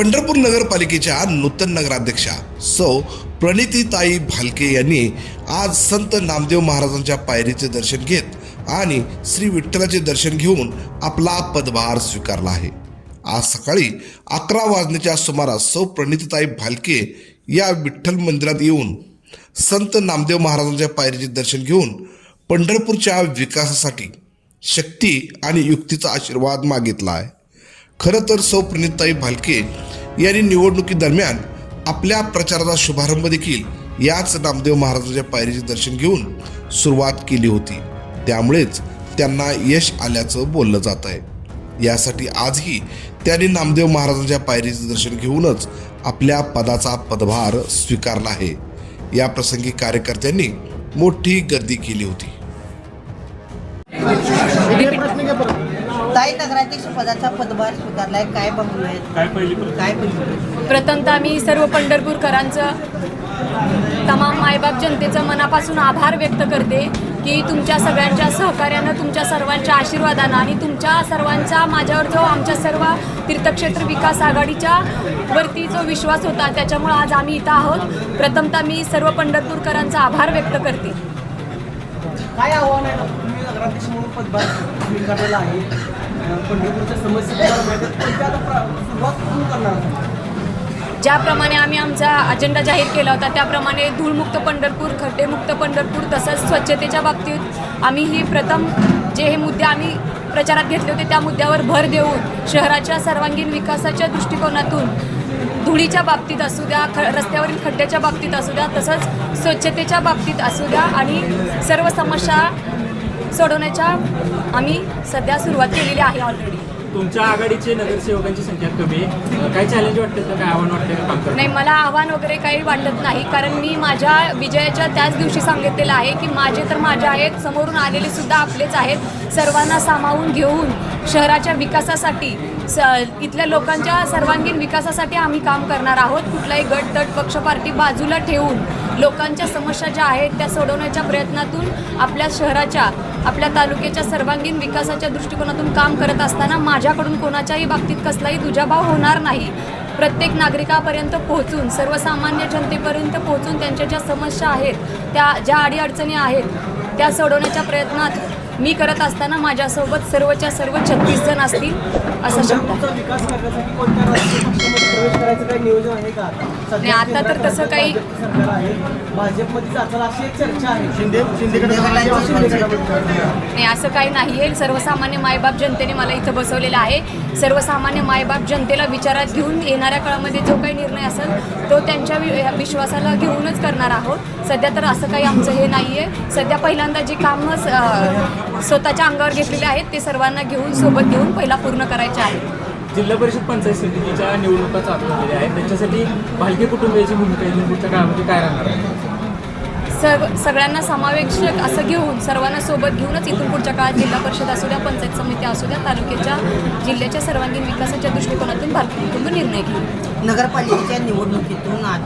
पंढरपूर नगरपालिकेच्या नूतन नगराध्यक्षा सौ प्रणितीताई भालके यांनी आज संत नामदेव महाराजांच्या पायरीचे दर्शन घेत आणि श्री विठ्ठलाचे दर्शन घेऊन आपला पदभार स्वीकारला आहे. आज सकाळी अकरा वाजण्याच्या सुमारास सौ प्रणितीताई भालके या विठ्ठल मंदिरात येऊन संत नामदेव महाराजांच्या पायरीचे दर्शन घेऊन पंढरपूरच्या विकासासाठी शक्ती आणि युक्तीचा आशीर्वाद मागितला आहे. खरं तर सौ प्रणितताई भालके यांनी निवडणुकीदरम्यान आपल्या प्रचाराचा शुभारंभ देखील याच नामदेव महाराजांच्या पायरीचे दर्शन घेऊन सुरुवात केली होती. त्यामुळेच त्यांना यश आल्याचं बोललं जात आहे. यासाठी आजही त्यांनी नामदेव महाराजांच्या पायरीचे दर्शन घेऊनच आपल्या पदाचा पदभार स्वीकारला आहे. या प्रसंगी कार्यकर्त्यांनी मोठी गर्दी केली होती. ताई नगराध्यक्ष पदाचा पदभार स्वीकारलाय. काय बघूया काय पहिली काय पहिली प्रथमतः मी सर्व पंढरपूरकरांचं तमाम मायबाप जनतेचं मनापासून आभार व्यक्त करते की तुमच्या सगळ्यांच्या सहकार्यानं तुमच्या सर्वांच्या आशीर्वादानं आणि तुमच्या सर्वांचा माझ्यावर जो आमच्या सर्व तीर्थक्षेत्र विकास आघाडीच्या वरती जो विश्वास होता त्याच्यामुळे आज आम्ही इथं आहोत. प्रथमतः मी सर्व पंढरपूरकरांचा आभार व्यक्त करते. काय आव्हान आहे? तुम्ही नगराध्यक्ष म्हणून पदभार स्वीकारलेला आहे. अं, पंढरपूरच्या समस्या ज्याप्रमाणे आम्ही आमचा अजेंडा जाहीर केला होता त्याप्रमाणे धूळमुक्त पंढरपूर खड्डेमुक्त पंढरपूर तसंच स्वच्छतेच्या बाबतीत आम्ही ही प्रथम जे हे मुद्दे आम्ही प्रचारात घेतले होते त्या मुद्द्यावर भर देऊन शहराच्या सर्वांगीण विकासाच्या दृष्टिकोनातून धुळीच्या बाबतीत असू द्या ख रस्त्यावरील खड्ड्याच्या बाबतीत असू द्या तसंच स्वच्छतेच्या बाबतीत असू द्या आणि सर्व समस्या सोडवण्याच्या आम्ही सध्या सुरुवात केलेली आहे ऑलरेडी तुमच्या आघाडीचे नगरसेवकांची संख्या कमी आहे. काय चॅलेंज वाटतं? का काय आव्हान वाटतं? नाही? मला आव्हान वगैरे काही वाटत नाही. कारण मी माझ्या विजयाच्या त्याच दिवशी सांगितलेलं आहे की माझे तर माझे आहेत. समोरून आलेले सुद्धा आपलेच आहेत. सर्वांना सामावून घेऊन शहराच्या विकासासाठी स इथल्या लोकांच्या सर्वांगीण विकासासाठी आम्ही काम करणार आहोत. कुठलाही गट तट पक्ष पार्टी बाजूला ठेवून लोकांच्या समस्या ज्या आहेत त्या सोडवण्याच्या प्रयत्नातून आपल्या शहराच्या आपल्या तालुक्याच्या सर्वांगीण विकासाच्या दृष्टिकोनातून काम करत असताना माझ्याकडून कोणाच्याही बाबतीत कसलाही दुजाभाव होणार नाही. प्रत्येक नागरिकापर्यंत पोहोचून सर्वसामान्य जनतेपर्यंत पोहोचून त्यांच्या ज्या समस्या आहेत त्या ज्या अडीअडचणी आहेत त्या सोडवण्याच्या प्रयत्नात मी करत असताना माझ्यासोबत सर्वच्या सर्व छत्तीस जण असतील असं शब्द प्रवेश करायचं काही नियोजन आहे का? नाही, आता तर तसं काही- भाजपचं सरकार आहे. भाजपमध्ये जाचाल अशी एक चर्चा आहे. शिंदे नाही असं काही नाही आहे सर्वसामान्य मायबाप जनतेने मला इथं बसवलेलं आहे. सर्वसामान्य मायबाप जनतेला विचारात घेऊन येणाऱ्या काळामध्ये जो काही निर्णय असेल तो त्यांच्या वि- विश्वासाला घेऊनच करणार आहोत. सध्या तर असं काही आमचं हे नाही आहे सध्या पहिल्यांदा जे कामं स- अं, स्वतःच्या अंगावर घेतलेले आहेत ते सर्वांना घेऊन सोबत घेऊन पहिला पूर्ण करायचे आहेत. जिल्हा परिषद पंचायत समितीच्या निवडणुका चालू झालेल्या आहेत. त्याच्यासाठी भालके कुटुंबियाची भूमिका इथून पुढच्या काळामध्ये काय राहणार आहे? सर्व सगळ्यांना समावेशक असं घेऊन सर्वांना सोबत घेऊनच इथून पुढच्या काळात जिल्हा परिषद असू द्या पंचायत समिती असू द्या तालुक्याच्या जिल्ह्याच्या सर्वांगीण विकासाच्या दृष्टिकोनातून भारतीय कुटुंब निर्णय घेईल. नगरपालिकेच्या निवडणुकीतून आज